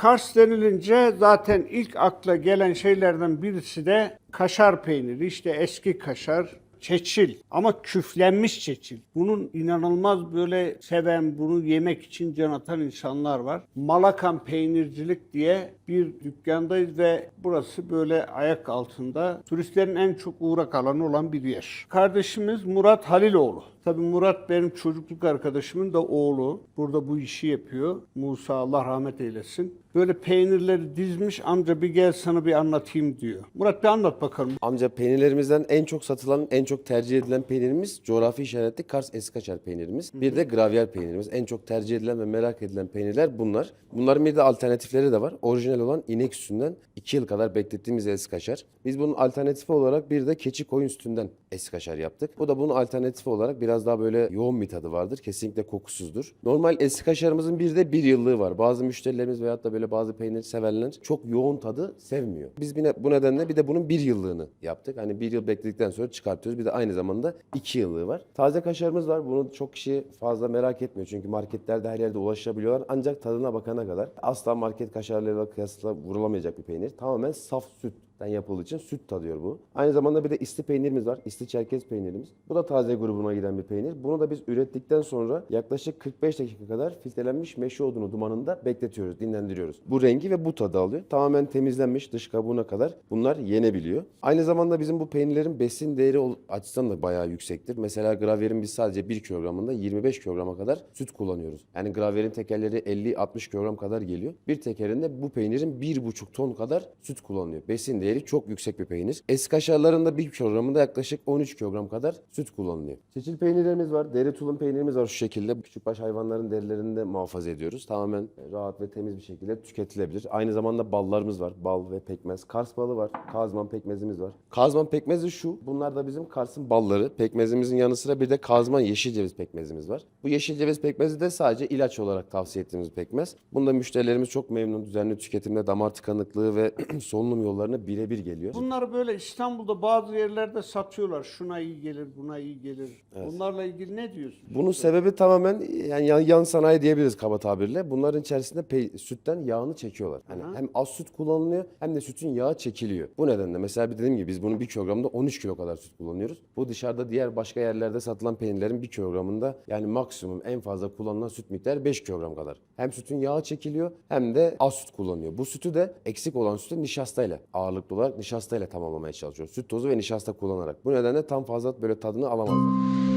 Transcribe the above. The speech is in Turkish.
Kars denilince zaten ilk akla gelen şeylerden birisi de kaşar peyniri. İşte eski kaşar, çeçil ama küflenmiş çeçil. Bunun inanılmaz böyle seven, bunu yemek için can atan insanlar var. Malakan Peynircilik diye bir dükkandayız ve burası böyle ayak altında turistlerin en çok uğrak alanı olan bir yer. Kardeşimiz Murat Haliloğlu. Tabii Murat benim çocukluk arkadaşımın da oğlu. Burada bu işi yapıyor. Musa Allah rahmet eylesin. Böyle peynirleri dizmiş amca bir gel sana bir anlatayım diyor. Murat bir anlat bakalım. Amca peynirlerimizden en çok satılan, en çok tercih edilen peynirimiz coğrafi işaretli Kars Eskaçer peynirimiz. Bir de gravyer peynirimiz. En çok tercih edilen ve merak edilen peynirler bunlar. Bunların bir de alternatifleri de var. Orijinal olan inek sütünden 2 yıl kadar beklettiğimiz eskaşar. Biz bunun alternatifi olarak bir de keçi koyun sütünden eskaşar yaptık. Bu da bunun alternatifi olarak biraz daha böyle yoğun bir tadı vardır. Kesinlikle kokusuzdur. Normal eskaşarımızın bir de bir yıllığı var. Bazı müşterilerimiz veyahut da böyle bazı peynir severler çok yoğun tadı sevmiyor. Biz bu nedenle bir de bunun bir yıllığını yaptık. Hani bir yıl bekledikten sonra çıkartıyoruz. Bir de aynı zamanda iki yıllığı var. Taze kaşarımız var. Bunu çok kişi fazla merak etmiyor. Çünkü marketlerde her yerde ulaşabiliyorlar. Ancak tadına bakana kadar asla market kaşarlarıyla kıyasla vurulamayacak bir peynir. Tamamen saf süt yapıldığı için süt tadıyor bu. Aynı zamanda bir de isli peynirimiz var. İsli çerkez peynirimiz. Bu da taze grubuna giden bir peynir. Bunu da biz ürettikten sonra yaklaşık 45 dakika kadar filtrelenmiş meşe odunu dumanında bekletiyoruz, dinlendiriyoruz. Bu rengi ve bu tadı alıyor. Tamamen temizlenmiş dış kabuğuna kadar bunlar yenebiliyor. Aynı zamanda bizim bu peynirlerin besin değeri açısından da bayağı yüksektir. Mesela gravyerin biz sadece 1 kilogramında 25 kilograma kadar süt kullanıyoruz. Yani gravyerin tekerleri 50-60 kilogram kadar geliyor. Bir tekerinde bu peynirin 1,5 ton kadar süt kullanıyor. Besin değeri çok yüksek bir peynir. Eski kaşarların da 1 kilogramında yaklaşık 13 kilogram kadar süt kullanılıyor. Çeçil peynirlerimiz var. Deri tulum peynirimiz var şu şekilde. Küçükbaş hayvanların derilerini de muhafaza ediyoruz. Tamamen rahat ve temiz bir şekilde tüketilebilir. Aynı zamanda ballarımız var. Bal ve pekmez. Kars balı var. Kazman pekmezimiz var. Kazman pekmezi şu. Bunlar da bizim Kars'ın balları. Pekmezimizin yanı sıra bir de kazman yeşil ceviz pekmezimiz var. Bu yeşil ceviz pekmezi de sadece ilaç olarak tavsiye ettiğimiz pekmez. Bunda müşterilerimiz çok memnun. Düzenli tüketimde damar tıkanıklığı ve solunum yollarına birebir geliyor. Bunları böyle İstanbul'da bazı yerlerde satıyorlar. Şuna iyi gelir, buna iyi gelir. Bunlarla ilgili ne diyorsun? Bunun sebebi tamamen yani yan, yan sanayi diyebiliriz kaba tabirle. Bunların içerisinde pey- sütten yağını çekiyorlar. Hani hem az süt kullanılıyor hem de sütün yağı çekiliyor. Bu nedenle mesela bir dediğim gibi biz bunun bir kilogramda 13 kilo kadar süt kullanıyoruz. Bu dışarıda diğer başka yerlerde satılan peynirlerin bir kilogramında yani maksimum en fazla kullanılan süt miktarı 5 kilogram kadar. Hem sütün yağı çekiliyor hem de az süt kullanıyor. Bu sütü de eksik olan sütü nişastayla ağırlıklı olarak nişastayla tamamlamaya çalışıyoruz. Süt tozu ve nişasta kullanarak. Bu nedenle tam fazla böyle tadını alamazlar.